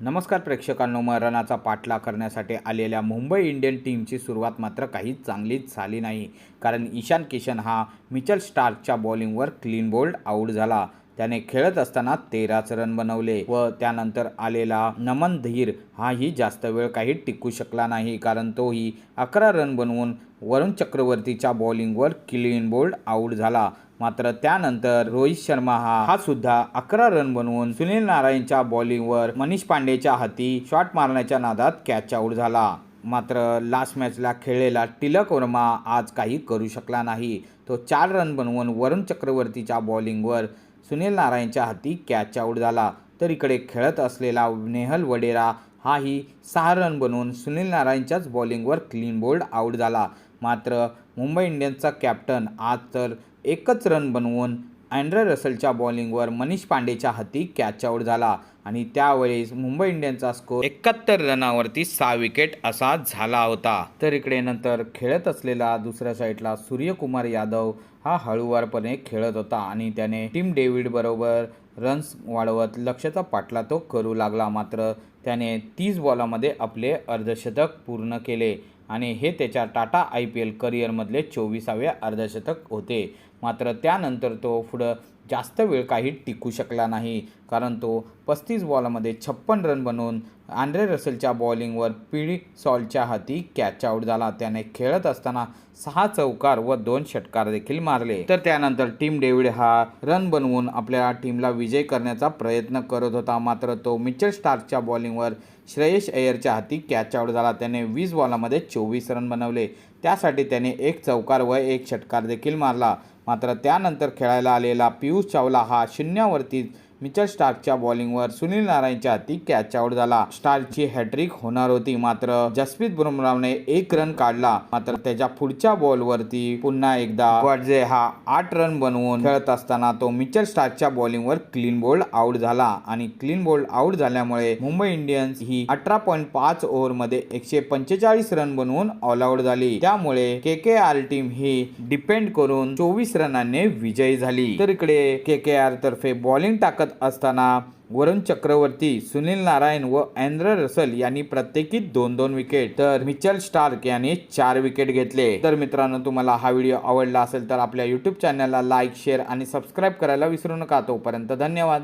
नमस्कार प्रेक्षकांनो मरणाचा पाठलाग करण्यासाठी आलेल्या मुंबई इंडियन टीमची सुरुवात मात्र काही चांगलीच झाली नाही. कारण ईशान किशन हा मिचल स्टार्कच्या बॉलिंगवर क्लीन बोल्ड आऊट झाला. त्याने खेळत असताना तेराच रन बनवले व त्यानंतर आलेला नमन धीर हाही जास्त वेळ काही टिकू शकला नाही. कारण तोही अकरा रन बनवून वरुण चक्रवर्तीच्या बॉलिंगवर क्लीन बोल्ड आऊट झाला. मात्र त्यानंतर रोहित शर्मा हा हा सुद्धा अकरा रन बनवून सुनील नारायणच्या बॉलिंगवर मनीष पांडेच्या हाती शॉट मारण्याच्या नादात कॅच आऊट झाला. मात्र लास्ट मॅचला खेळलेला टिलक वर्मा आज काही करू शकला नाही. तो चार रन बनवून वरुण चक्रवर्तीच्या बॉलिंगवर सुनील नारायणच्या हाती कॅच आऊट झाला. तर इकडे खेळत असलेला नेहल वडेरा हाही सहा रन बनवून सुनील नारायणच्याच बॉलिंगवर क्लीन बोल्ड आऊट झाला. मात्र मुंबई इंडियन्सचा कॅप्टन आज तर एकच रन बनवून अँड्रे रसलच्या बॉलिंगवर मनीष पांडेच्या हाती कॅच आऊट झाला आणि त्यावेळेस मुंबई इंडियन्सचा स्कोर एकाहत्तर रनावरती सहा विकेट असा झाला होता. तर इकडे नंतर खेळत असलेला दुसऱ्या साईडला सूर्यकुमार यादव हा हळूवारपणे खेळत होता आणि त्याने टीम डेव्हिड बरोबर रन्स वाढवत लक्ष्याचा पाठला तो करू लागला. मात्र त्याने तीस बॉलामध्ये आपले अर्धशतक पूर्ण केले. आणि हे त्याच्या टाटा आय पी एल करिअरमधले चोवीसावे अर्धशतक होते. मात्र त्यानंतर तो पुढं जास्त वेळ काही टिकू शकला नाही कारण तो पस्तीस बॉलमध्ये छप्पन रन बनवून आंड्रे रसेलच्या बॉलिंगवर पिडी सॉलच्या हाती कॅच आऊट झाला. त्याने खेळत असताना सहा चौकार व दोन षटकार देखील मारले. तर त्यानंतर टीम डेव्हिड हा रन बनवून आपल्या टीमला विजय करण्याचा प्रयत्न करत होता. मात्र तो मिचल स्टार्कच्या बॉलिंगवर श्रेयश अय्यरच्या हाती कॅच आऊट झाला. त्याने वीस बॉलामध्ये चोवीस रन बनवले. त्यासाठी त्याने एक चौकार व एक षटकार देखील मारला. मात्र त्यानंतर खेळायला आलेला पियुष चावला हा शून्यावरती मिचल स्टार्कच्या बॉलिंगवर सुनील नारायणच्या हाती कॅच आऊट झाला. स्टार्कची हॅट्रिक होणार होती मात्र जसप्रीत बुमराहने एक रन काढला. मात्र त्याच्या पुढच्या बॉलवरती पुन्हा एकदा गॉडजे हा आठ रन बनवून खेळत असताना तो मिचल स्टार्कच्या बॉलिंगवर क्लीन बोल्ड आऊट झाला आणि क्लीन बोल्ड आऊट झाल्यामुळे मुंबई इंडियन्स ही अठरा पॉईंट पाच ओव्हरमध्ये एकशे पंचेचाळीस रन बनवून ऑल आऊट झाली. त्यामुळे के के आर टीम ही डिपेंड करून चोवीस रनांनी विजयी झाली. तर इकडे के के आर तर्फे बॉलिंग टाकत असताना वरुण चक्रवर्ती सुनील नारायण व अँड्रे रसल यांनी प्रत्येकी दोन दोन विकेट तर मिचल स्टार्क यांनी चार विकेट घेतले. तर मित्रांनो तुम्हाला हा व्हिडिओ आवडला असेल तर आपल्या यूट्यूब चॅनलला लाईक शेअर आणि सबस्क्राईब करायला विसरू नका. तोपर्यंत धन्यवाद.